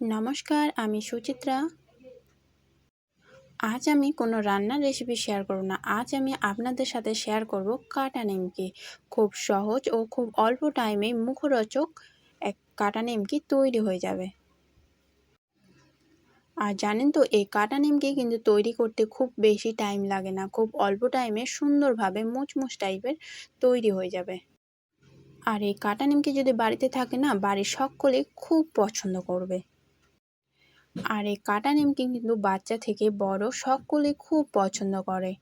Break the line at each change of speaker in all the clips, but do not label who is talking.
নমস্কার, আমি সুচিত্রা। আজ আমি কোনো রান্নার রেসিপি শেয়ার করব না। আজ আমি আপনাদের সাথে শেয়ার করব কাটা নিমকি। খুব সহজ ও খুব অল্প টাইমে মুখরোচক এক কাটা নিমকি তৈরি হয়ে যাবে। আর জানেন তো, এই কাটা নিমকি কিন্তু তৈরি করতে খুব বেশি টাইম লাগে না। খুব অল্প টাইমে সুন্দরভাবে মুচমুচ টাইপের তৈরি হয়ে যাবে। আর এই কাটা নিমকি যদি বাড়িতে থাকে না, বাড়ির সকলে খুব পছন্দ করবে। আর এই কাটা নিমকি কিন্তু বাচ্চা থেকে বড় সকলে খুব পছন্দ করে।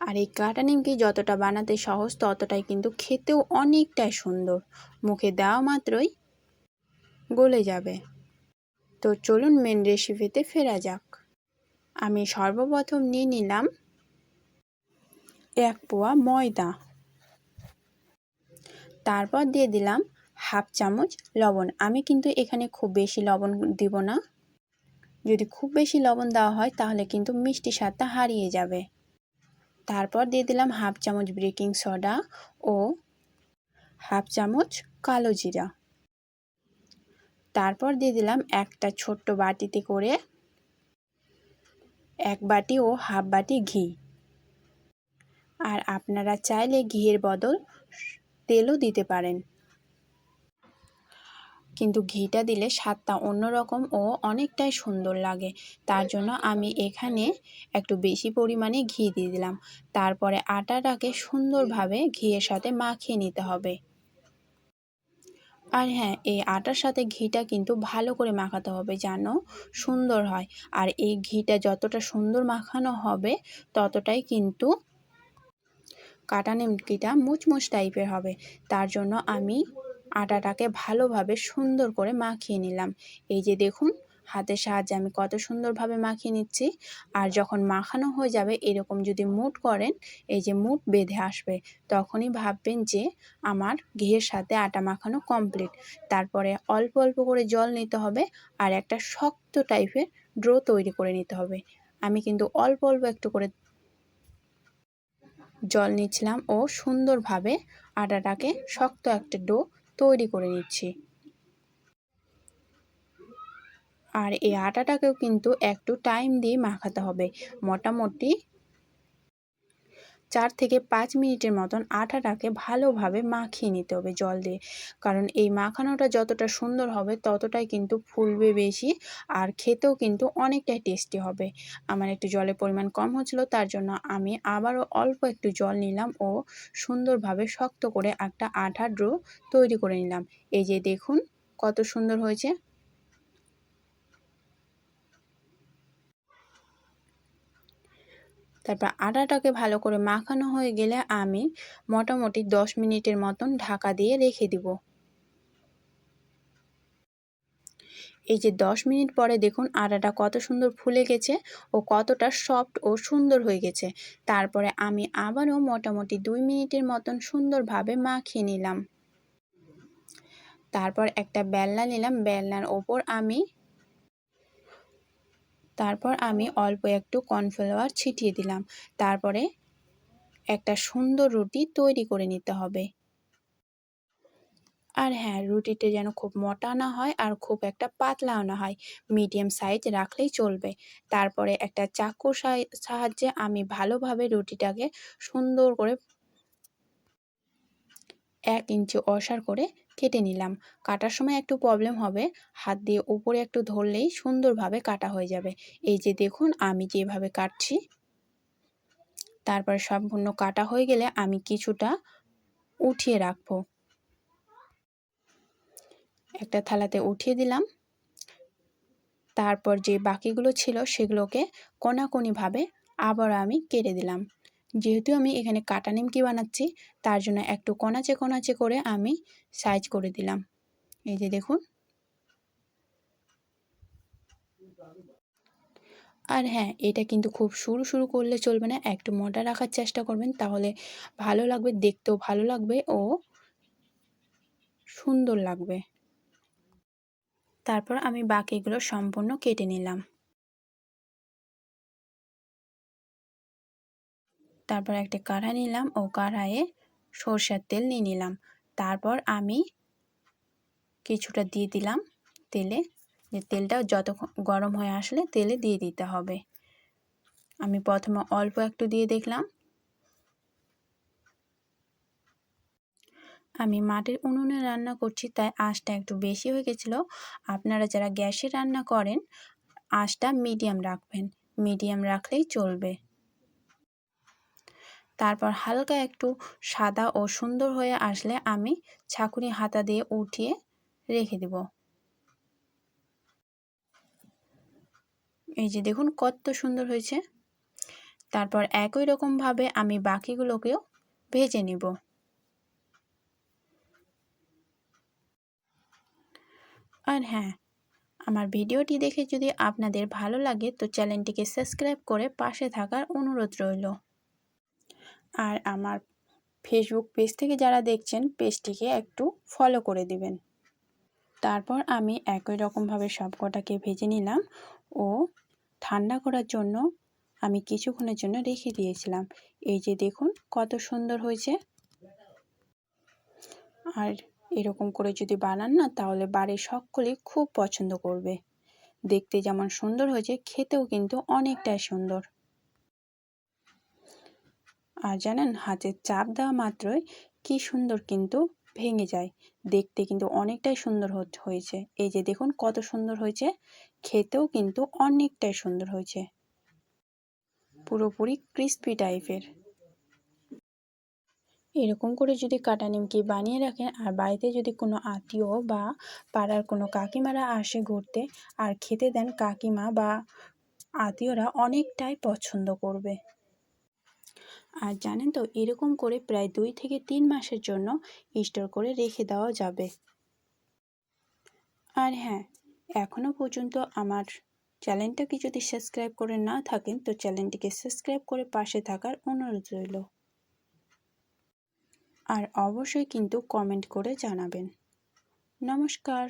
আর এই কাটা নিমকি যতটা বানাতে সহজ, ততটাই কিন্তু খেতেও অনেকটাই সুন্দর। মুখে দেওয়া মাত্রই গলে যাবে। তো চলুন মেন রেসিপিতে ফেরা যাক। আমি সর্বপ্রথম নিয়ে নিলাম এক পোয়া ময়দা। তারপর দিয়ে দিলাম হাফ চামচ লবণ। আমি কিন্তু এখানে খুব বেশি লবণ দিব না। যদি খুব বেশি লবণ দেওয়া হয়, তাহলে কিন্তু মিষ্টি স্বাদটা হারিয়ে যাবে। তারপর দিয়ে দিলাম হাফ চামচ বেকিং সোডা ও হাফ চামচ কালো জিরা। তারপর দিয়ে দিলাম একটা ছোট্ট বাটিতে করে এক বাটি ও হাফ বাটি ঘি। আর আপনারা চাইলে ঘিয়ের বদল তেলও দিতে পারেন। কিন্তু ঘিটা দিলে স্বাদটা অন্যরকম ও অনেকটাই সুন্দর লাগে। তার জন্য আমি এখানে একটু বেশি পরিমাণে ঘি দিয়ে দিলাম। তারপরে আটাটাকে সুন্দরভাবে ঘিয়ের সাথে মাখিয়ে নিতে হবে। আর হ্যাঁ এই আটার সাথে ঘিটা কিন্তু ভালো করে মাখাতে হবে যেন সুন্দর হয়। আর এই ঘিটা যতটা সুন্দর মাখানো হবে, ততটাই কিন্তু কাটা নিমকিটা মুচমুচ টাইপের হবে। তার জন্য আমি আটাটাকে ভালোভাবে সুন্দর করে মাখিয়ে নিলাম। এই যে দেখুন, হাতের সাহায্যে আমি কত সুন্দরভাবে মাখিয়ে নিচ্ছি। আর যখন মাখানো হয়ে যাবে, এরকম যদি মুট করেন, এই যে মুট বেঁধে আসবে, তখনই ভাববেন যে আমার ঘিয়ের সাথে আটা মাখানো কমপ্লিট। তারপরে অল্প অল্প করে জল নিতে হবে আর একটা শক্ত টাইপের ড্রো তৈরি করে নিতে হবে। আমি কিন্তু অল্প অল্প একটু করে জল নিচ্ছিলাম ও সুন্দরভাবে আটাটাকে শক্ত একটা ডো তৈরি করে নিচ্ছি। আর এই আটাটাকেও কিন্তু একটু টাইম দিয়ে মাখাতে হবে। মোটামুটি চার থেকে পাঁচ মিনিটের মতন আটাটাকে ভালোভাবে মাখিয়ে নিতে হবে জল দিয়ে। কারণ এই মাখানোটা যতটা সুন্দর হবে ততটাই কিন্তু ফুলবে বেশি আর খেতেও কিন্তু অনেকটাই টেস্টি হবে। আমার একটু জলের পরিমাণ কম হচ্ছিল, তার জন্য আমি আবারও অল্প একটু জল নিলাম ও সুন্দরভাবে শক্ত করে একটা আঠা ড্রো তৈরি করে নিলাম। এই যে দেখুন কত সুন্দর হয়েছে। তারপর আটাটাকে ভালো করে মাখানো হয়ে গেলে আমি মোটামুটি দশ মিনিটের মতন ঢাকা দিয়ে রেখে দিব। এই যে দশ মিনিট পরে দেখুন আটাটা কত সুন্দর ফুলে গেছে ও কতটা সফট ও সুন্দর হয়ে গেছে। তারপরে আমি আবারও মোটামুটি দুই মিনিটের মতন সুন্দরভাবে মাখিয়ে নিলাম। তারপর একটা বেলনা নিলাম, বেলনার ওপর আমি তারপর আমি অল্প একটু কর্নফ্লাওয়ার ছিটিয়ে দিলাম। তারপরে একটা সুন্দর রুটি তৈরি করে নিতে হবে। আর হ্যাঁ রুটিটা যেন খুব মোটা না হয় আর খুব একটা পাতলাও না হয়, মিডিয়াম সাইজ রাখলেই চলবে। তারপরে একটা চাকুর সাহায্যে আমি ভালোভাবে রুটিটাকে সুন্দর করে এক ইঞ্চি অসার করে কেটে নিলাম। কাটার সময় একটু প্রবলেম হবে। হাত দিয়ে উপরে একটু ধরলেই সুন্দরভাবে কাটা হয়ে যাবে। এই যে দেখুন, আমি যেভাবে কাটছি, তারপর সম্পূর্ণ কাটা হয়ে গেলে আমি কিছুটা উঠিয়ে রাখব। একটা থালাতে উঠিয়ে দিলাম। তারপর যে বাকিগুলো ছিল সেগুলোকে কোনাকুনিভাবে আবার আমি কেটে দিলাম। যেহেতু আমি এখানে কাটা নিমকি বানাচ্ছি, তার জন্য একটু কোনাচে কোনাচে করে আমি সাইজ করে দিলাম। এই যে দেখুন। আর হ্যাঁ এটা কিন্তু খুব শুরু শুরু করলে চলবে না, একটু মোটা রাখার চেষ্টা করবেন, তাহলে ভালো লাগবে, দেখতেও ভালো লাগবে ও সুন্দর লাগবে। তারপর আমি বাকিগুলো সম্পূর্ণ কেটে নিলাম। তারপর একটা কড়াই নিলাম, ও কড়াইয়ে সরষের তেল নিয়ে নিলাম। তারপর আমি কিছুটা দিয়ে দিলাম তেলে, যে তেলটা যত গরম হয়ে আসলে তেলে দিয়ে দিতে হবে। আমি প্রথমে অল্প একটু দিয়ে দেখলাম। আমি মাটির উনুনে রান্না করছি, তাই আঁচটা একটু বেশি হয়ে গেছিল। আপনারা যারা গ্যাসে রান্না করেন, আঁচটা মিডিয়াম রাখবেন। মিডিয়াম রাখলেই চলবে। তারপর হালকা একটু সাদা ও সুন্দর হয়ে আসলে আমি ছাকুনি হাতা দিয়ে উঠিয়ে রেখে দেব। এই যে দেখুন কত সুন্দর হয়েছে। তারপর একই রকমভাবে আমি বাকিগুলোকেও ভেজে নিব। আর হ্যাঁ আমার ভিডিওটি দেখে যদি আপনাদের ভালো লাগে তো চ্যানেলটিকে সাবস্ক্রাইব করে পাশে থাকার অনুরোধ রইল। আর আমার ফেসবুক পেজ থেকে যারা দেখছেন পেজটিকে একটু ফলো করে দিবেন। তারপর আমি একই রকমভাবে সব কটাকে ভেজে নিলাম ও ঠান্ডা করার জন্য আমি কিছুক্ষণের জন্য রেখে দিয়েছিলাম। এই যে দেখুন কত সুন্দর হয়েছে। আর এরকম করে যদি বানান না, তাহলে বাড়ির সকলেই খুব পছন্দ করবে। দেখতে যেমন সুন্দর হয়েছে, খেতেও কিন্তু অনেকটাই সুন্দর। আর জানেন হাতে চাপ দেওয়া মাত্রই কি সুন্দর কিন্তু ভেঙে যায়। দেখতে কিন্তু অনেকটাই সুন্দর হয়েছে। এই যে দেখুন কত সুন্দর হয়েছে, খেতেও কিন্তু অনেকটাই সুন্দর হয়েছে। পুরোপুরি ক্রিস্পি টাইপের। এরকম করে যদি কাটা নিমকি বানিয়ে রাখেন আর বাড়িতে যদি কোনো আত্মীয় বা পাড়ার কোনো কাকিমারা আসে ঘুরতে আর খেতে দেন কাকিমা বা আত্মীয়রা অনেকটাই পছন্দ করবে। আর জানেন তো, এরকম করে প্রায় দুই থেকে তিন মাসের জন্য স্টোর করে রেখে দেওয়া যাবে। আর হ্যাঁ এখনও পর্যন্ত আমার চ্যানেলটাকে যদি সাবস্ক্রাইব করে না থাকেন, তো চ্যানেলটিকে সাবস্ক্রাইব করে পাশে থাকার অনুরোধ রইল। আর অবশ্যই কিন্তু কমেন্ট করে জানাবেন। নমস্কার।